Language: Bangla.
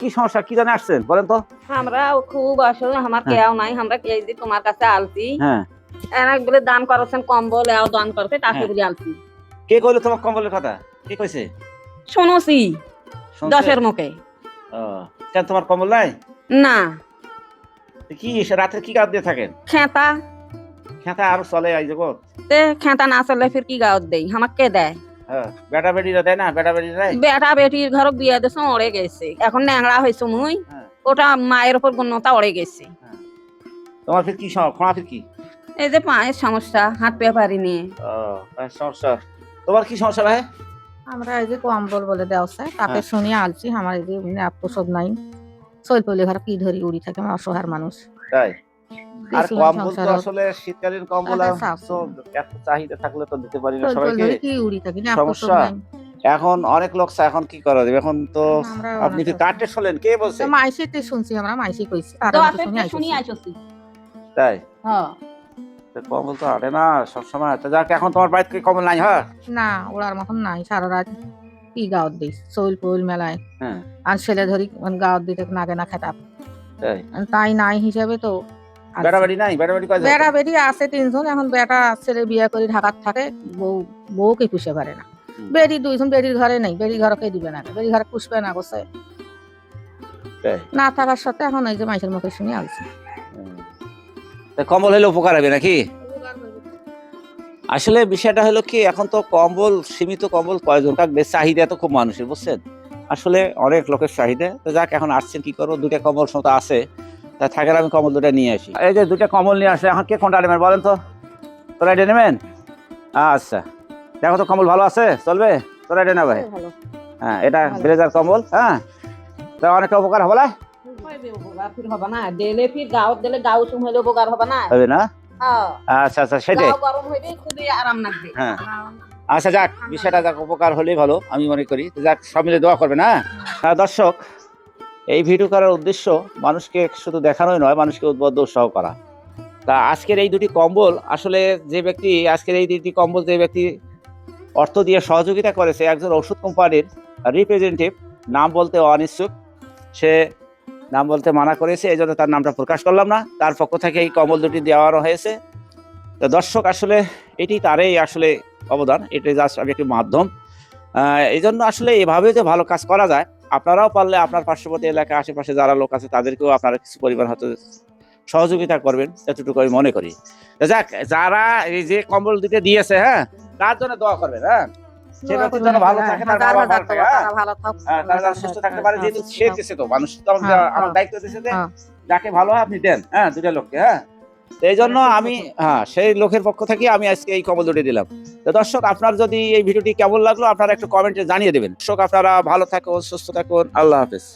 কি সমস্যা? কি জানে আসছেন? বলেন তো। আমরা খুব আসলে আমার হ্যাঁ। কেউ নাই আমরা এই যে তোমার কাছে আলছি হ্যাঁ। এরা বলে দান করেছেন কম্বল এও দান করছে তাকে হ্যাঁ। বলে আলছি কে কইলো তোমার কম্বলের কথা? কে কইছে? শুনছি দশের মুখে। ও, কেন তোমার কম্বল নাই? না। কি রাতে কি কাজ দিয়ে থাকেন? খেতা। খেতা আর চলে এই জগৎ তে খেতা না চলে ফির কি গাঁত দেই? আমাকে কে দেয়? বেটা বেটিরা দেয় না? বেটা বেটি দেয় বেটা বেটির ঘর বিয়ে ওড়ে গেছে। এখন ন্যাংরা হয়েছে মুই হ্যাঁ। ওটা মায়ের উপর গুণতা ওড়ে গেছে। তোমার ফির কি সমস্যা খোঁড়া ফির কি? এই যে পায়ের সমস্যা হাত পেয়ে পারিনি সমস্যা। তোমার কি সমস্যা ভাই? আমরা এই যে কম্বল বলে দেওয়া তাকে হ্যাঁ। শুনিয়ে আলছি আমার এই যে এমনি নাই। চল পলে ঘর কি ধরি উড়ি থাকে আমার অসহায় মানুষ। তাই? আর কম্বল তো আসলে শীতকালীন কম্বল আরে আর। তো এত চাহিদা থাকলে তো দিতে পারি না সবাইকে সমস্যা? এখন অনেক লোক এখন কি করা যাবে? এখন তো আপনি কি কাটে শোলেন কে বলছে? মাইসিতে শুনছি আমরা মাইসি কইছি। আর তো তো আপনি শুনি আসছি। তাই? হ্যাঁ। কম্বল তো আটে না সবসময়। তো যাক এখন তোমার বাড়িতে কি কম্বল নাই হ্যাঁ? না ওড়ার মতন নাই সারা রাত কি গাওত দিস চল পল মেলায়। হ্যাঁ। আর ছেলে ধরি গাওত দিতে নাগে না তাই? তাই নাই হিসাবে তো নাই? আছে তিনজন এখন বেটা ছেলে বিয়ে করে ঢাকার থাকে বউ বউকে পুষে পারে না। দুইজন ঘরে নেই ঘরকে দিবে না ঘরে পুষবে না না থাকার সাথে এখন এই যে মুখে শুনে আলছি কম্বল হলে উপকার হবে নাকি? আসলে বিষয়টা হলো কি এখন তো কম্বল সীমিত কম্বল কয়জন কাক চাহিদা তো খুব মানুষের বুঝছেন? আসলে অনেক লোকের চাহিদা। তো যাক এখন আসছেন কি করব? দুটা কম্বল সময় আছে। তা থাকার আমি কমল দুটা নিয়ে আসি। এই যে দুটা কম্বল নিয়ে আসলে এখন কে কোনটা নেবেন বলেন তো? তোরা এটা নেবেন? আচ্ছা। দেখো তো কমল ভালো আছে? চলবে? তোরা এটা নেবে হ্যাঁ এটা। ব্লেজার কম্বল হ্যাঁ? তা অনেকটা উপকার হবে না? উপকার হবে না। দিলে ফির গাঁত দিলে গাও সুম হইলে উপকার হবে না। হবে না? হ্যাঁ। আচ্ছা আচ্ছা সেটাই। হ্যাঁ। আচ্ছা যাক বিষয়টা যাক উপকার হলেই ভালো আমি মনে করি। যাক সব মিলে দোয়া করবে না হ্যাঁ দর্শক এই ভিডিও করার উদ্দেশ্য মানুষকে শুধু দেখানোই নয়, মানুষকে উদ্বুদ্ধ উৎসাহ করা। তা আজকের এই দুটি কম্বল, আসলে যে ব্যক্তি, আজকের এই দুটি কম্বল যে ব্যক্তি অর্থ দিয়ে সহযোগিতা করেছে একজন ওষুধ কোম্পানির রিপ্রেজেন্টেটিভ নাম বলতে অনিচ্ছুক। সে নাম বলতে মানা করেছে, এই জন্য তার নামটা প্রকাশ করলাম না। তার পক্ষ থেকে এই কম্বল দুটি দেওয়ানো হয়েছে। তো দর্শক, আসলে এটি তারই আসলে অবদান এটাই জাস্ট আমি একটি মাধ্যম। এই জন্য আসলে এভাবে যে ভালো কাজ করা যায় আপনারাও পারলে আপনার পার্শ্ববর্তী এলাকা আশেপাশে যারা লোক আছে তাদেরকেও আপনারা কিছু পরিমাণ হয়তো সহযোগিতা করবেন এতটুকু আমি মনে করি যাক যারা এই যে কম্বল দিতে দিয়েছে হ্যাঁ তার জন্য দোয়া করবেন হ্যাঁ ভালো থাকে হ্যাঁ? হ্যাঁ, সুস্থ থাকতে পারে যেহেতু সে দিছে তো মানুষ তো হ্যাঁ, হ্যাঁ। দায়িত্ব যে হ্যাঁ। যাকে ভালো হয় আপনি দেন হ্যাঁ দুটা লোককে হ্যাঁ এই জন্য আমি হ্যাঁ সেই লোকের পক্ষ থেকে আমি আজকে এই কবল দুটি দিলাম। তো দর্শক আপনার যদি এই ভিডিওটি কেমন লাগল আপনারা একটু কমেন্টে জানিয়ে দেবেন। দর্শক আপনারা ভালো থাকুন সুস্থ থাকুন আল্লাহ হাফেজ।